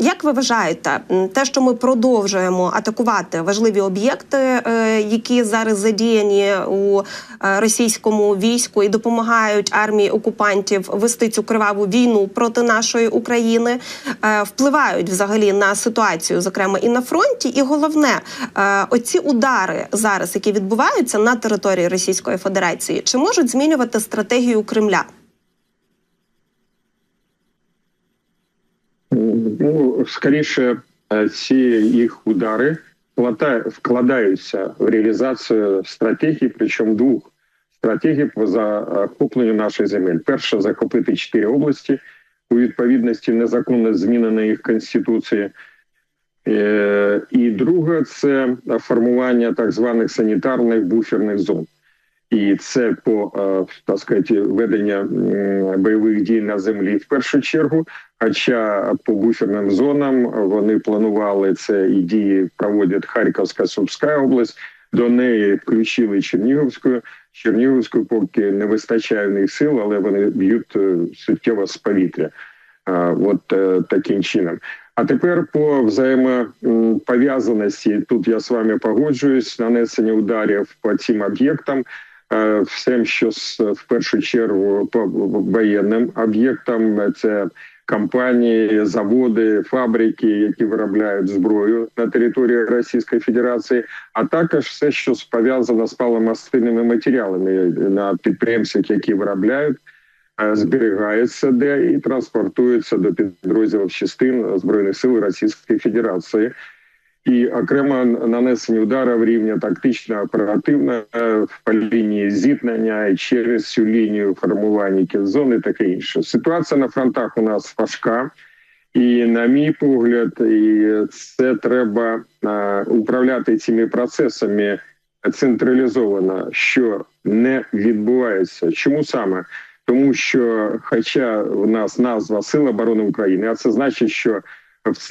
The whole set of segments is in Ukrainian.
Як ви вважаєте, те, що ми продовжуємо атакувати важливі об'єкти, е, які зараз задіяні у е, російському війську і допомагають армії окупантів вести цю криваву війну проти нашої України, е, впливають взагалі на ситуацію, зокрема і на фронті. І головне, оці удари зараз, які відбуваються на території Російської Федерації, чи можуть змінювати стратегію Кремля? Ну, скоріше, ці їх удари вклада- вкладаються в реалізацію стратегії, причому двох стратегій по захопленню нашої земель. Перша захопити чотири області у відповідності незаконно зміненої їх конституції. Е, І друга це формування так званих санітарних буферних зон. І це по е, так сказати, ведення бойових дій на землі в першу чергу. Хоча по буферним зонам вони планували це і дії проводять Харківська Сумська область. До неї включили Чернігівську. Чернігівську поки не вистачає в них сил, але вони б'ють е, суттєво з повітря. А, От е, таким чином. А тепер по взаємопов'язаності, тут я з вами погоджуюсь, нанесення ударів по цим об'єктам. Всім, що в першу чергу по воєнним об'єктам, це компанії, заводи, фабрики, які виробляють зброю на території Російської Федерації, а також все, що пов'язано з паливомастильними матеріалами на підприємствах, які виробляють, зберігається де і транспортується до підрозділів частин збройних сил Російської Федерації. І окремо нанесення ударів рівня тактично оперативно е, по лінії зіткнення через цю лінію формування кінзон і таке інше. Ситуація на фронтах у нас важка, і на мій погляд, і це треба е, управляти цими процесами централізовано, що не відбувається. Чому саме? Тому що, хоча в нас назва Сил оборони України, а це значить, що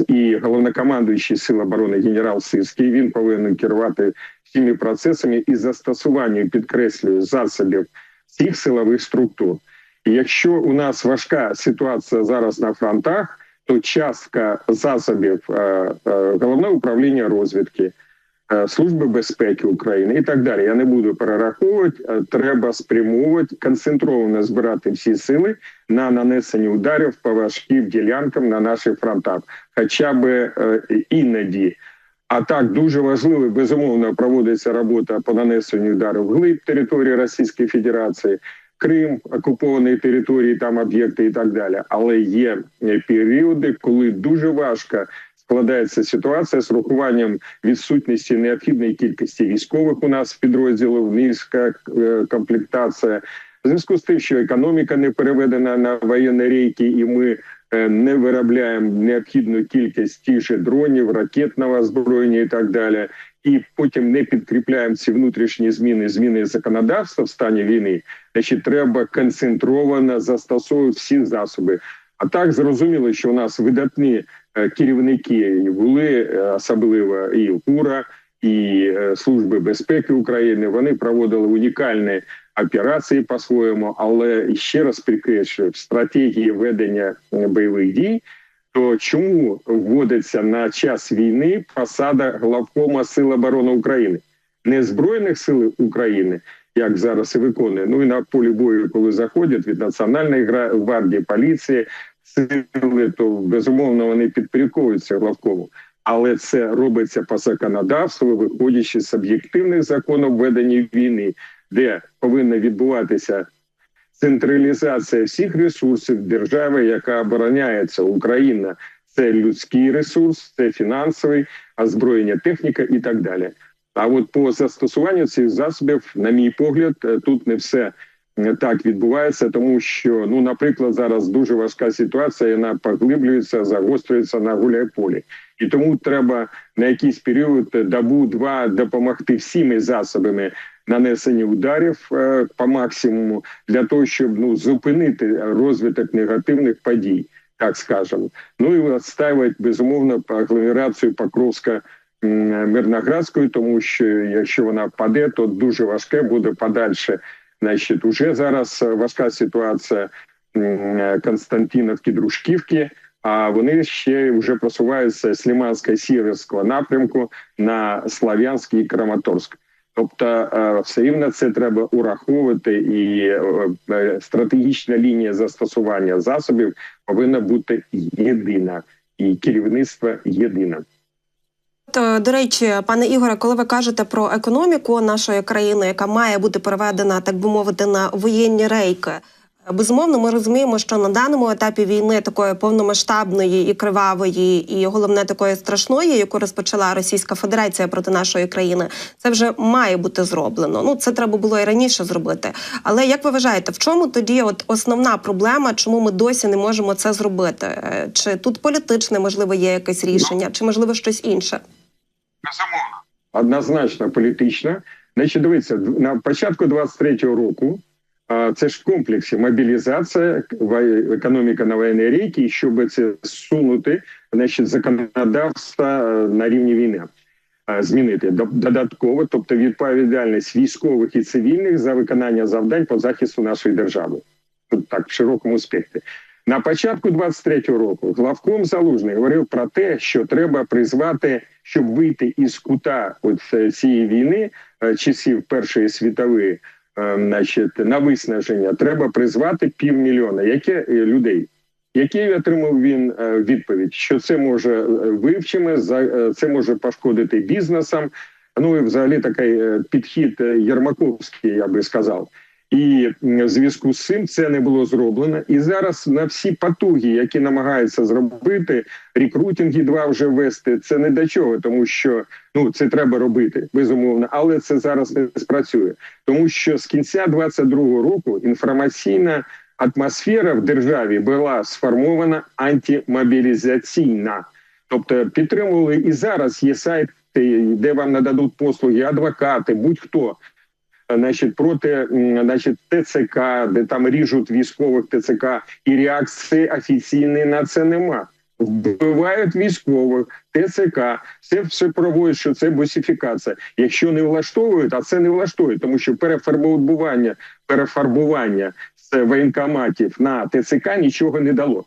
і головнокомандуючий Сил оборони генерал Сирський, він повинен керувати всіми процесами і застосуванням підкреслюю засобів всіх силових структур. І якщо у нас важка ситуація зараз на фронтах, то частка засобів е, е, головного управління розвідки. Е, Служби безпеки України і так далі. Я не буду перераховувати. е, Треба спрямовувати концентровано збирати всі сили на нанесення ударів по важким ділянкам на наших фронтах, хоча б е, іноді. А так дуже важливо, безумовно, проводиться робота по нанесенню ударів вглиб території Російської Федерації, Крим, окуповані території, там об'єкти і так далі. Але є періоди, коли дуже важко складається ситуація з рахуванням відсутності необхідної кількості військових у нас в підрозділів, низька е, комплектація. В зв'язку з тим, що економіка не переведена на воєнні рейки, і ми е, не виробляємо необхідну кількість тих же дронів, ракетного озброєння і так далі, і потім не підкріпляємо ці внутрішні зміни, зміни законодавства в стані війни, значить треба концентровано застосовувати всі засоби. А так зрозуміло, що у нас видатні керівники були, е, особливо і УРА, і е, Служби безпеки України. Вони проводили унікальні операції по-своєму, але ще раз підкреслюю, в стратегії ведення е, бойових дій. То чому вводиться на час війни посада главкома Сил оборони України, не збройних сил України, як зараз і виконує, ну і на полі бою, коли заходять від національної гвардії, поліції, сили, то безумовно вони підпорядковуються главкому. Але це робиться по законодавству, виходячи з об'єктивних законів ведення війни, де повинна відбуватися централізація всіх ресурсів держави, яка обороняється Україна. Це людський ресурс, це фінансовий, озброєння, техніка і так далі. А от по застосуванню цих засобів, на мій погляд, е, тут не все так відбувається, тому що, ну, наприклад, зараз дуже важка ситуація, вона поглиблюється, загострюється на гуляйполі. І тому треба на якийсь період е, добу-два допомогти всіми засобами нанесення ударів е, по максимуму для того, щоб ну зупинити розвиток негативних подій, так скажемо. Ну і відстаювати безумовно агломерацію Покровська м, Мирноградської, тому що якщо вона паде, то дуже важке буде подальше. Значить, уже зараз е, важка ситуація м, Константиновки, Дружківки. А вони ще вже просуваються з Лімансько-Сіверського напрямку на Слав'янський і Краматорськ. Тобто, е, все рівно це треба ураховувати, і е, е, стратегічна лінія застосування засобів повинна бути єдина, і керівництво єдине. Е, До речі, пане Ігоре, коли ви кажете про економіку нашої країни, яка має бути переведена, так би мовити, на воєнні рейки. е, Безумовно, ми розуміємо, що на даному етапі війни такої повномасштабної і кривавої, і головне такої страшної, яку розпочала Російська Федерація проти нашої країни, це вже має бути зроблено. Ну це треба було і раніше зробити. Але як ви вважаєте, в чому тоді от основна проблема, чому ми досі не можемо це зробити? Е, Чи тут політичне можливо є якесь рішення, чи можливо щось інше? Безумовно. Однозначно політична. Значить, дивіться, на початку 23-го року це ж в комплексі мобілізація, економіка на воєнній рейки, щоб це сунути значить, законодавство е, на рівні війни. е, Змінити До- додатково, тобто відповідальність військових і цивільних за виконання завдань по захисту нашої держави, так в широкому спектрі. На початку 23-го року главком Залужний говорив про те, що треба призвати, щоб вийти із кута от е, цієї війни е, часів Першої світової, е, значить, на виснаження, треба призвати півмільйона яке людей. Який отримав він відповідь, що це може вивчимо, це може пошкодити бізнесам. Ну і взагалі такий підхід Єрмаковський, я би сказав. І в зв'язку з цим це не було зроблено. І зараз на всі потуги, які намагаються зробити, рекрутинги два вже вести, це не до чого, тому що ну це треба робити безумовно, але це зараз не спрацює, тому що з кінця 22-го року інформаційна атмосфера в державі була сформована антимобілізаційна, тобто підтримували і зараз є сайти, де вам нададуть послуги адвокати, будь-хто значить, проти значить, ТЦК, де там ріжуть військових ТЦК, і реакції офіційної на це нема. Вбивають військових, ТЦК, все все проводять, що це босифікація. Якщо не влаштовують, а це не влаштовує, тому що перефарбування, перефарбування з воєнкоматів на ТЦК нічого не дало.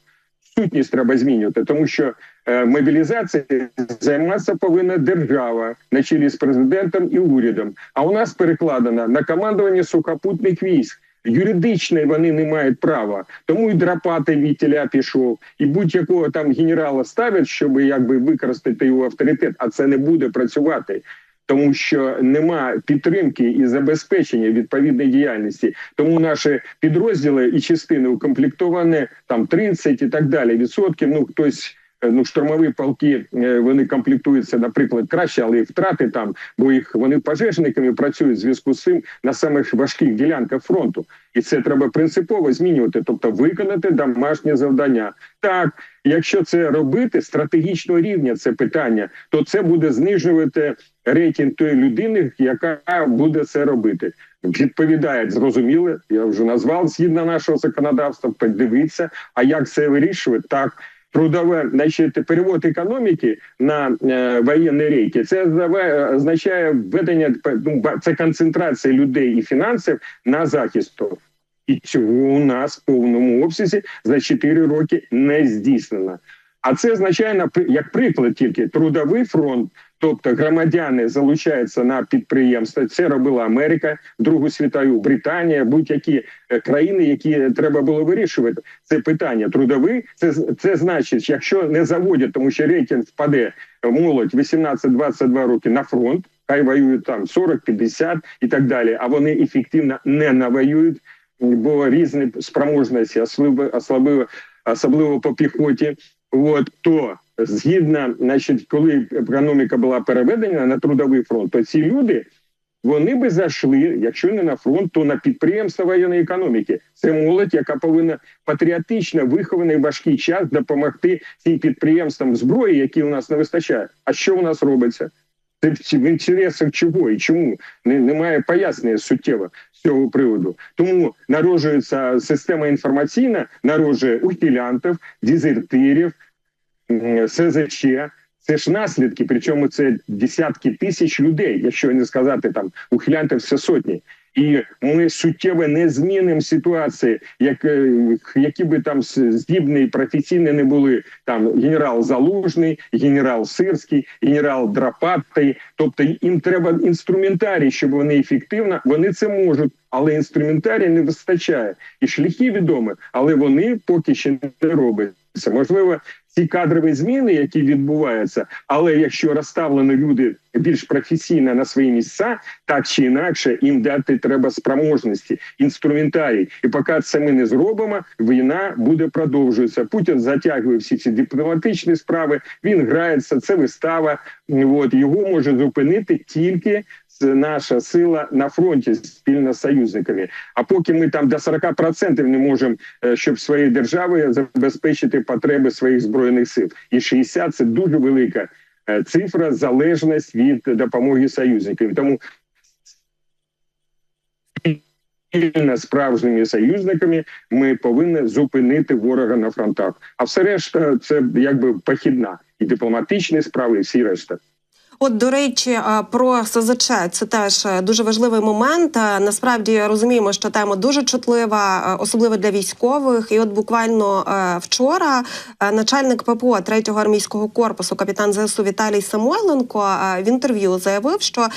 Сутність треба змінювати, тому що е, мобілізацією займатися повинна держава на чолі з президентом і урядом. А у нас перекладено на командування сухопутних військ. Юридично вони не мають права, тому і драпати вітіля пішов, і будь-якого там генерала ставлять, щоб якби використати його авторитет, а це не буде працювати. Тому що нема підтримки і забезпечення відповідної діяльності, тому наші підрозділи і частини укомплектовані там 30 і так далі. Відсотків. Ну хтось е, ну штурмові полки е, вони комплектуються, наприклад, краще, але і втрати там, бо їх вони пожежниками працюють в зв'язку з цим на самих важких ділянках фронту, і це треба принципово змінювати, тобто виконати домашнє завдання. Так, якщо це робити стратегічного рівня, це питання, то це буде знижувати рейтинг тої людини, яка буде це робити. Відповідає зрозуміло, я вже назвав згідно нашого законодавства. Подивіться, а як це вирішувати так. Трудове, значить, перевод економіки на е, воєнні рейки. Це означає- введення ну, це концентрація людей і фінансів на захист. І цього у нас в повному обсязі за 4 роки не здійснено. А це означає як приклад тільки трудовий фронт, тобто громадяни залучаються на підприємства. Це робила Америка, Другу світову, Британія, будь-які е, країни, які треба було вирішувати. Це питання трудовий. Це це значить, якщо не заводять, тому що рейтинг впаде молодь 18-22 роки на фронт. Хай воюють там 40-50 і так далі. А вони ефективно не навоюють, бо різні спроможності, особливо, особливо по піхоті. От то згідно, значить, коли економіка була переведена на трудовий фронт, то ці люди вони би зайшли, якщо не на фронт, то на підприємства воєнної економіки. Це молодь, яка повинна патріотично вихований важкий час допомогти цим підприємствам зброї, які у нас не вистачає. А що у нас робиться? Це в- інтересах чого і чому немає пояснення суттєво з цього приводу. Тому народжується система інформаційна, народжує ухилянтів, дезертирів, СЗЧ. Це ж наслідки, причому це десятки тисяч людей, якщо не сказати там ухилянтів все сотні. і ми суттєво не змінимо ситуації, як е, які би там здібні професійні не були там генерал Залужний, генерал Сирський, генерал Драпатий. Тобто їм треба інструментарій, щоб вони ефективно вони це можуть, але інструментарій не вистачає. І шляхи відомі, але вони поки ще не робляться. Можливо, ці кадрові зміни, які відбуваються, але якщо розставлені люди більш професійно на свої місця, так чи інакше їм дати треба спроможності, інструментарій. І поки це ми не зробимо, війна буде продовжуватися. Путін затягує всі ці дипломатичні справи. Він грається. Це вистава. От його може зупинити тільки наша сила на фронті спільно з союзниками. А поки ми там до 40% не можемо, е, щоб своєї держави забезпечити потреби своїх збройних сил, і 60 – це дуже велика е, цифра залежність від допомоги союзників. Тому спільно з справжніми союзниками ми повинні зупинити ворога на фронтах. А все решта це якби похідна і дипломатичні справи, і всі решта. От до речі, про СЗЧ це теж е, дуже важливий момент. Е, Насправді розуміємо, що тема дуже чутлива, е, особливо для військових. І от буквально вчора начальник ППО 3-го армійського корпусу, капітан ЗСУ Віталій Самойленко в інтерв'ю заявив, що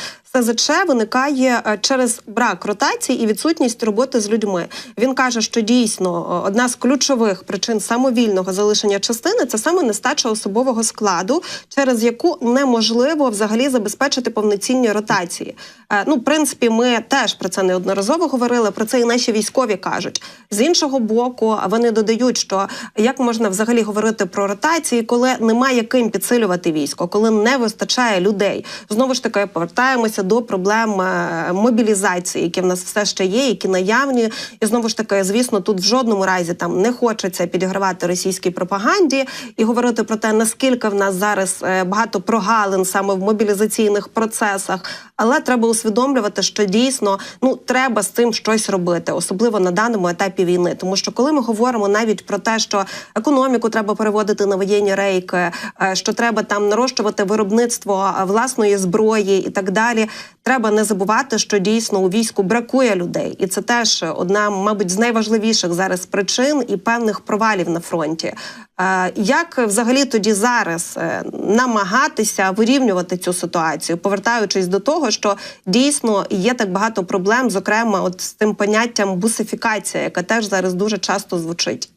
СЗЧ виникає е, через брак ротації і відсутність роботи з людьми. Він каже, що дійсно е, одна з ключових причин самовільного залишення частини це саме нестача особового складу, через яку неможливо взагалі забезпечити повноцінні ротації. Е, Ну, в принципі, ми теж про це неодноразово говорили. Про це і наші військові кажуть. З іншого боку, вони додають, що як можна взагалі говорити про ротації, коли немає ким підсилювати військо, коли не вистачає людей. Знову ж таки, повертаємося до проблем е, мобілізації, які в нас все ще є, які наявні. І знову ж таки, звісно, тут в жодному разі там не хочеться підігравати російській пропаганді і говорити про те, наскільки в нас зараз е, багато прогалин саме в мобілізаційних процесах. Але треба усвідомлювати, що дійсно ну треба з цим щось робити, особливо на даному етапі війни. Тому що коли ми говоримо навіть про те, що економіку треба переводити на воєнні рейки, е, що треба там нарощувати виробництво власної зброї і так далі. Треба не забувати, що дійсно у війську бракує людей, і це теж одна, мабуть, з найважливіших зараз причин і певних провалів на фронті. Е, Як взагалі тоді зараз е, намагатися вирівнювати цю ситуацію, повертаючись до того, що дійсно є так багато проблем, зокрема, от з тим поняттям бусифікація, яка теж зараз дуже часто звучить.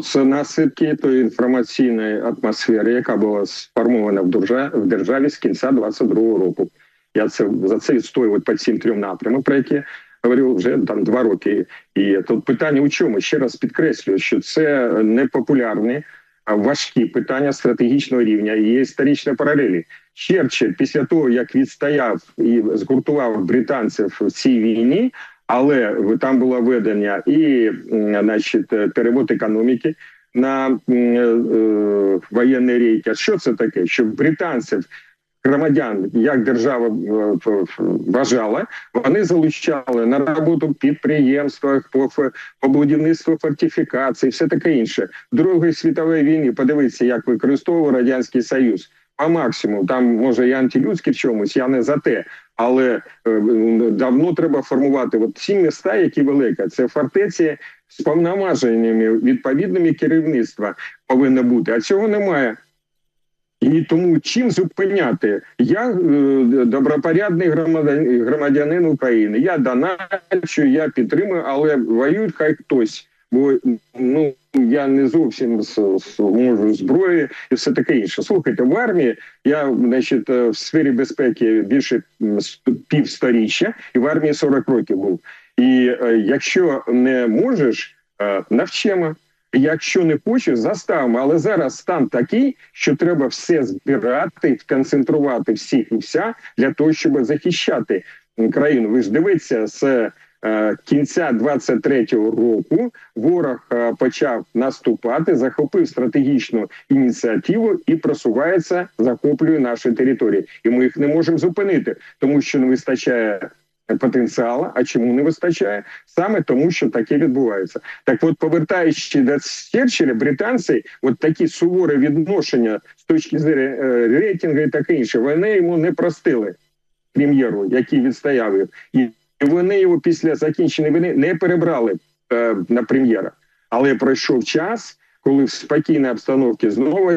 Це наслідки тої інформаційної атмосфери, яка була сформована в державі, в державі з кінця 22-го року. Я це за це відстою от по цим трьом напрямам, про які говорю вже там два роки. І тут питання у чому? Ще раз підкреслюю, що це непопулярні, а важкі питання стратегічного рівня. І є історичні паралелі. Черчилль після того, як відстояв і згуртував британців в цій війні, але там було ведення і значить, е, перевод економіки на м, е, воєнний рейк. А що це таке? Щоб британців, громадян, як держава е, бажала, вони залучали на роботу в підприємствах, по, по будівництву фортифікацій, все таке інше. Другої світової війни подивіться, як використовував радянський союз. По максимуму там може і антилюдські в чомусь, я не за те, але е, давно треба формувати от ці міста, які велика, це фортеці з повноваженнями відповідними керівництва повинно бути. А цього немає. І тому чим зупиняти? Я е, добропорядний громадянин, громадянин України. Я доначу, я підтримую, але воюють хай хтось. Бо ну я не зовсім можу зброї і все таке інше. Слухайте, в армії я значить е, в сфері безпеки більше півсторіччя, і в армії 40 років був. І е, якщо не можеш, е, навчимо. Якщо не хочеш, заставимо. Але зараз стан такий, що треба все збирати, концентрувати всіх і вся для того, щоб захищати країну. Ви ж дивіться, з кінця 23-го року ворог е, почав наступати, захопив стратегічну ініціативу і просувається, захоплює наші території. І ми їх не можемо зупинити, тому що не вистачає потенціалу. А чому не вистачає? Саме тому, що таке відбувається. Так, от, повертаючи до Черчилля, британці, от такі суворі відношення з точки зору е, рейтингу і таке інше, вони йому не простили прем'єру, який відстояв їх. І вони його після закінчення війни не перебрали е, на прем'єра. Але пройшов час, коли в спокійній обстановці знову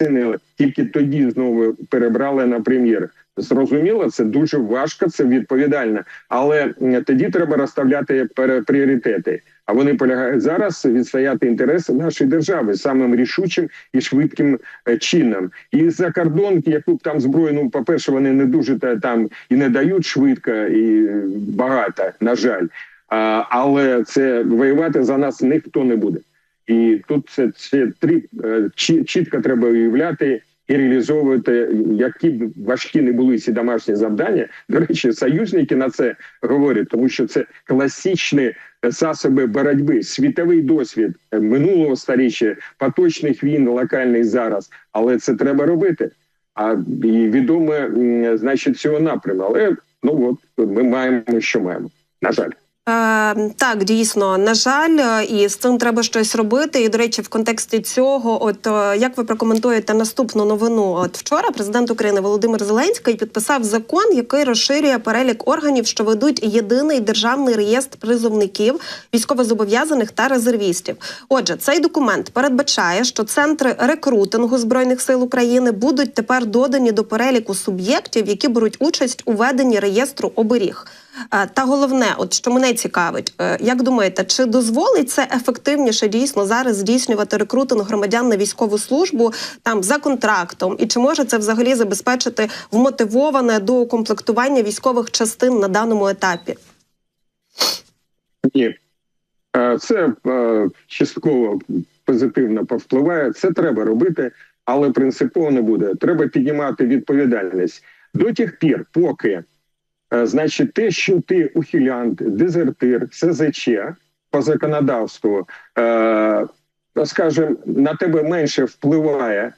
оцінили, тільки тоді знову перебрали на прем'єр. Зрозуміло, це дуже важко, це відповідально. Але тоді треба розставляти пріоритети. А вони полягають зараз відстояти інтереси нашої держави самим рішучим і швидким е, чином. І за кордон, яку б там зброю, ну по перше, вони не дуже та- там і не дають швидко і багато, на жаль. А, але це воювати за нас ніхто не буде. І тут це, це три е, чітко треба уявляти і реалізовувати, які б важкі не були ці домашні завдання. До речі, союзники на це говорять, тому що це класичні засоби боротьби, світовий досвід е, минулого сторіччя, поточних війн, локальних зараз. Але це треба робити. А і відоме, значить, цього напряму. Але ну от ми маємо, що маємо. На жаль. Е, так, дійсно, на жаль, е, і з цим треба щось робити. І до речі, в контексті цього, от е, як ви прокоментуєте наступну новину? От вчора президент України Володимир Зеленський підписав закон, який розширює перелік органів, що ведуть єдиний державний реєстр призовників, військовозобов'язаних та резервістів. Отже, цей документ передбачає, що центри рекрутингу збройних сил України будуть тепер додані до переліку суб'єктів, які беруть участь у веденні реєстру оберіг. Е, Та головне, от що мене цікавить, е, як думаєте, чи дозволить це ефективніше дійсно зараз здійснювати рекрутинг громадян на військову службу там за контрактом, і чи може це взагалі забезпечити вмотивоване до укомплектування військових частин на даному етапі? Ні, Е, це частково позитивно повпливає. Це треба робити, але принципово не буде. Треба піднімати відповідальність до тих пір, поки значить, те, що ти ухилянт, дезертир, СЗЧ по законодавству, е, скажімо, на тебе менше впливає.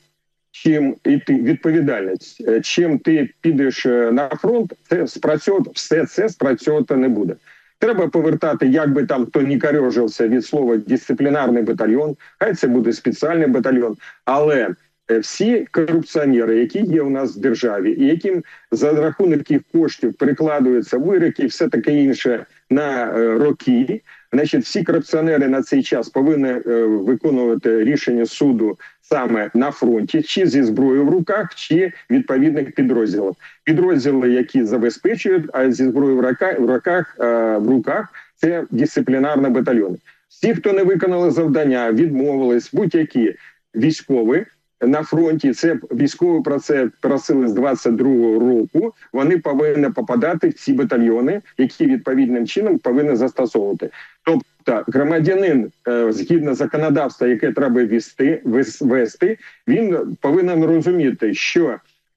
Чим і ти відповідальність, Е, чим ти підеш е, на фронт, це спрацьовувати, все це спрацьовувати не буде. Треба повертати, як би там хто не карьожився від слова дисциплінарний батальйон, хай це буде спеціальний батальйон. Але е, всі корупціонери, які є у нас в державі, і яким за рахунок їх коштів перекладаються вироки, все таке інше на е, роки. Значить, всі корупціонери на цей час повинні е, виконувати рішення суду саме на фронті, чи зі зброєю в руках, чи відповідних підрозділів. Підрозділи, які забезпечують, а зі зброєю в руках, в руках, е, в руках це дисциплінарні батальйони. Всі, хто не виконали завдання, відмовились, будь-які військові на фронті. Це військові про це просили з 22-го року. Вони повинні попадати в ці батальйони, які відповідним чином повинні застосовувати. Тобто, громадянин е, згідно законодавства, яке треба вести, вести, він повинен розуміти, що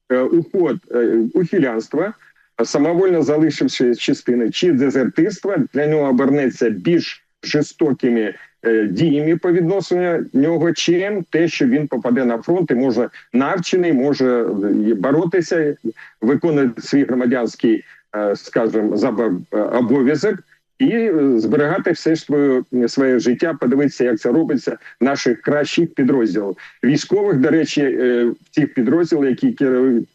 е, уход е, ухилянства, самовольно залишивши частини чи дезертирства, для нього обернеться більш жорстокими діями по відношенню нього, чим те, що він попаде на фронт і може навчений, може е, боротися, виконувати свій громадянський, е, скажімо, е, обов'язок. І е, зберігати все своє, своє життя, подивитися, як це робиться наших кращих підрозділів. Військових, до речі, е, в тих підрозділах, які керують е,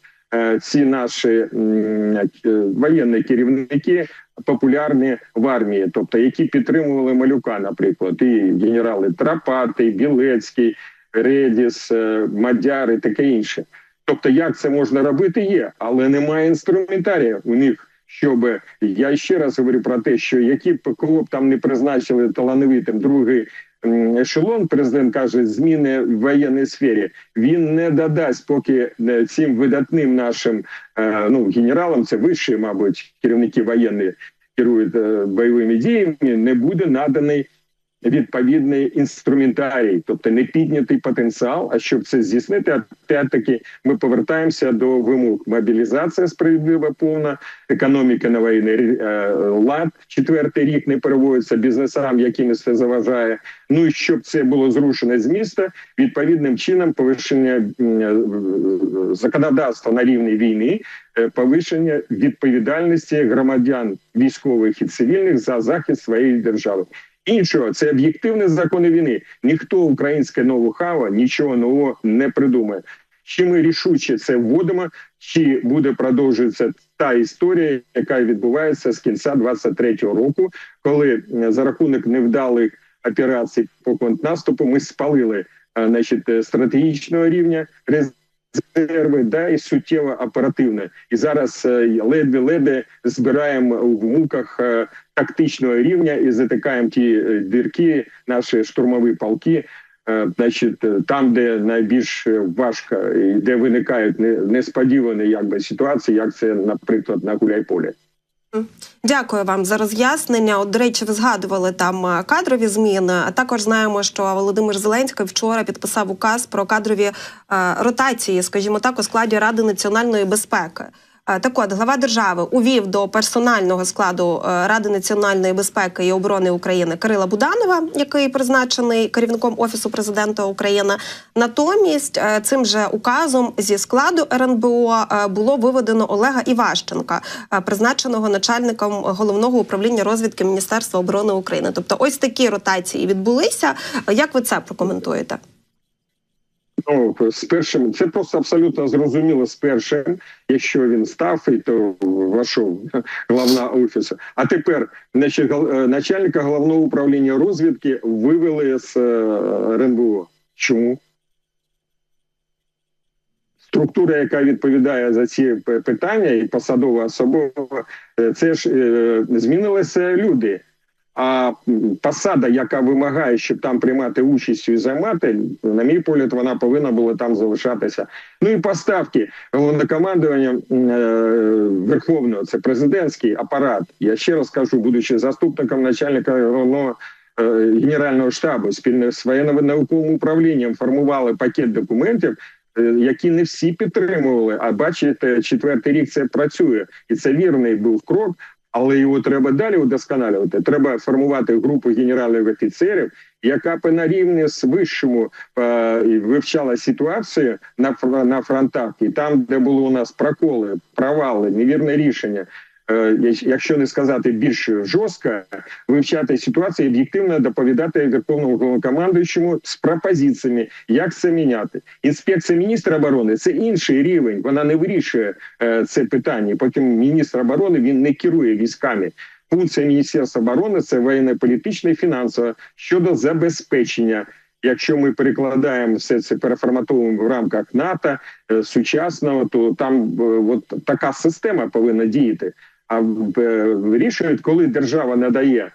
ці наші е, воєнні керівники, популярні в армії, тобто які підтримували малюка, наприклад, і генерали Трапатий, Білецький, Редіс, е, Мадяр і таке інше. Тобто, як це можна робити, є, але немає інструментарія у них. Щоб я ще раз говорю про те, що які б кого б там не призначили талановитим другий ешелон, президент каже, зміни в воєнній сфері. Він не додасть, поки е, цим видатним нашим е, ну генералам, це вищі, мабуть, керівники воєнні керують е, бойовими діями, не буде наданий відповідний інструментарій, тобто не піднятий потенціал. А щоб це здійснити, опять-таки ми повертаємося до вимог мобілізація справедлива повна, економіка на війни е, лад. Четвертий рік не переводиться бізнесам, яким це заважає. Ну і щоб це було зрушено з міста, відповідним чином повищення е, законодавства на рівні війни, е, повищення відповідальності громадян військових і цивільних за захист своєї держави. Іншого це об'єктивні закони війни. Ніхто українське ноу-хау, нічого нового не придумає. Чи ми рішуче це вводимо, чи буде продовжуватися та історія, яка відбувається з кінця 23-го року, коли е, за рахунок невдалих операцій по контрнаступу ми спалили е, значить, е, стратегічного рівня резерви, да і суттєво оперативне. І зараз е, ледве-ледве збираємо в муках е, тактичного рівня і затикаємо ті е, дірки, наші штурмові полки. Значить, там, де найбільш важко, і де виникають несподівані якби ситуації, як це, наприклад, на Гуляйполі. Дякую вам за роз'яснення. От, до речі, ви згадували там е, кадрові зміни. А також знаємо, що Володимир Зеленський вчора підписав указ про кадрові е, ротації, скажімо так, у складі Ради національної безпеки. Е, Так от, глава держави увів до персонального складу е, Ради національної безпеки і оборони України Кирила Буданова, який призначений керівником офісу президента України. Натомість е, цим же указом зі складу РНБО було виведено Олега Іващенка, призначеного начальником головного управління розвідки Міністерства оборони України. Тобто, ось такі ротації відбулися. Як ви це прокоментуєте? Ну, з першим це просто абсолютно зрозуміло з першим, якщо він став, і то вийшов главна офісу. А тепер значить, е, начальника головного управління розвідки вивели з е, РНБО. Чому? Структура, яка відповідає за ці питання, і посадова особова, е, це ж змінилися люди. А посада, яка вимагає, щоб там приймати участь і займати, на мій погляд, вона повинна була там залишатися. Ну і поставки головнокомандування е, верховного, це президентський апарат. Я ще раз кажу, будучи заступником начальника головного е, генерального штабу, спільно з воєнно-науковим управлінням формували пакет документів. е, Які не всі підтримували, а бачите, четвертий рік це працює, і це вірний був крок але його треба далі удосконалювати. Треба формувати групу генеральних офіцерів, яка б на рівні з вищому е, вивчала ситуацію на на фронтах, і там, де були у нас проколи, провали, невірне рішення. Е, Якщо не сказати більш жорстко, вивчати ситуацію, об'єктивно доповідати верховному головнокомандуючому з пропозиціями, як це міняти. Інспекція міністра оборони це інший рівень. Вона не вирішує е, це питання. Потім міністр оборони він не керує військами. Функція Міністерства оборони це воєнно-політична і фінансова щодо забезпечення. Якщо ми перекладаємо все це переформатовуємо в рамках НАТО е, сучасного, то там от така система повинна діяти. А е, вирішують, коли держава надає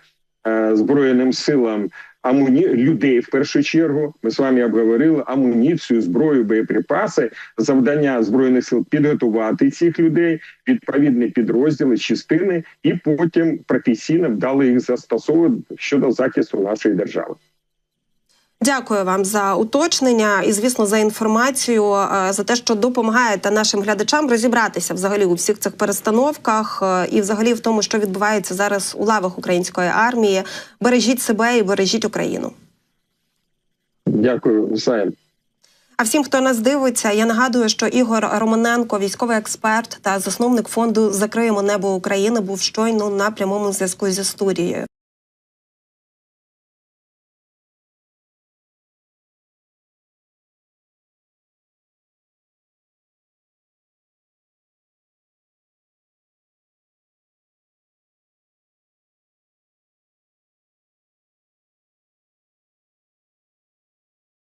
е, збройним силам амуні... людей в першу чергу. Ми з вами обговорили амуніцію, зброю, боєприпаси. Завдання збройних сил підготувати цих людей, відповідні підрозділи, частини, і потім професійно вдало їх застосовувати щодо захисту нашої держави. Дякую вам за уточнення і, звісно, за інформацію, е, за те, що допомагаєте нашим глядачам розібратися взагалі у всіх цих перестановках е, і, взагалі, в тому, що відбувається зараз у лавах української армії. Бережіть себе і бережіть Україну. Дякую, Взаєм. А всім, хто нас дивиться, я нагадую, що Ігор Романенко, військовий експерт та засновник фонду Закриємо небо України, був щойно на прямому зв'язку зі студією.